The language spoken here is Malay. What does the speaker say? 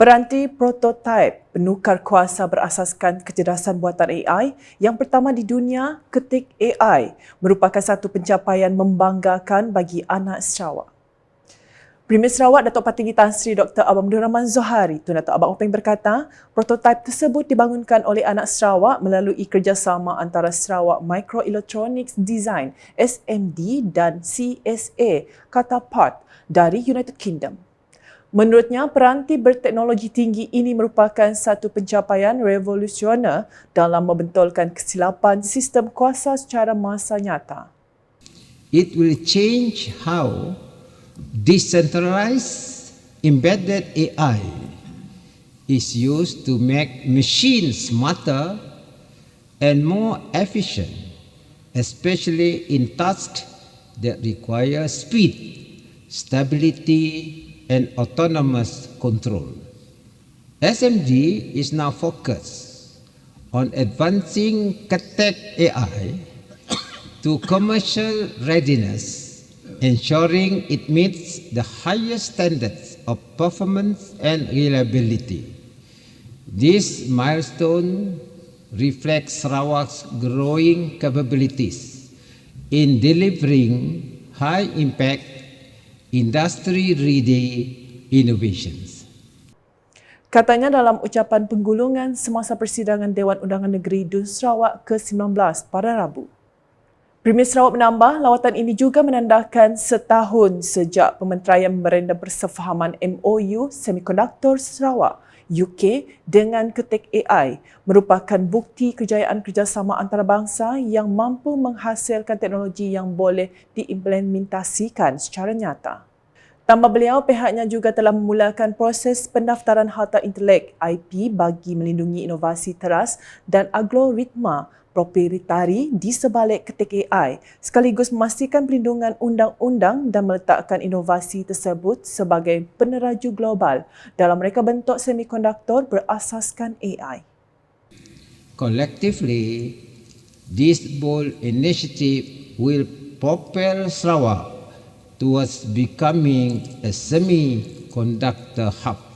Peranti prototipe penukar kuasa berasaskan kecerdasan buatan AI yang pertama di dunia, Ketik AI, merupakan satu pencapaian membanggakan bagi anak Sarawak. Premier Sarawak Datuk Patinggi Tan Sri Dr. Abang Abdul Rahman Zohari Tun Datuk Abang Openg berkata, prototipe tersebut dibangunkan oleh anak Sarawak melalui kerjasama antara Sarawak Microelectronics Design SMD dan CSA Catapult dari United Kingdom. Menurutnya, peranti berteknologi tinggi ini merupakan satu pencapaian revolusioner dalam membentulkan kesilapan sistem kuasa secara masa nyata. It will change how decentralized embedded AI is used to make machines smarter and more efficient, especially in tasks that require speed, stability, and autonomous control. SMG is now focused on advancing Katek AI to commercial readiness, ensuring it meets the highest standards of performance and reliability. This milestone reflects Sarawak's growing capabilities in delivering high impact industry-ready innovations. Katanya dalam ucapan penggulungan semasa persidangan Dewan Undangan Negeri Dun Sarawak ke-19 pada Rabu. Premier Sarawak menambah, lawatan ini juga menandakan setahun sejak pementerian memorandum persefahaman MOU Semikonduktor Sarawak UK dengan ketik AI merupakan bukti kejayaan kerjasama antarabangsa yang mampu menghasilkan teknologi yang boleh diimplementasikan secara nyata. Tambah beliau, pihaknya juga telah memulakan proses pendaftaran harta intelek IP bagi melindungi inovasi teras dan algoritma proprietari di sebalik ketik AI sekaligus memastikan perlindungan undang-undang dan meletakkan inovasi tersebut sebagai peneraju global dalam reka bentuk semikonduktor berasaskan AI. Collectively, this bold initiative will propel Sarawak towards becoming a semiconductor hub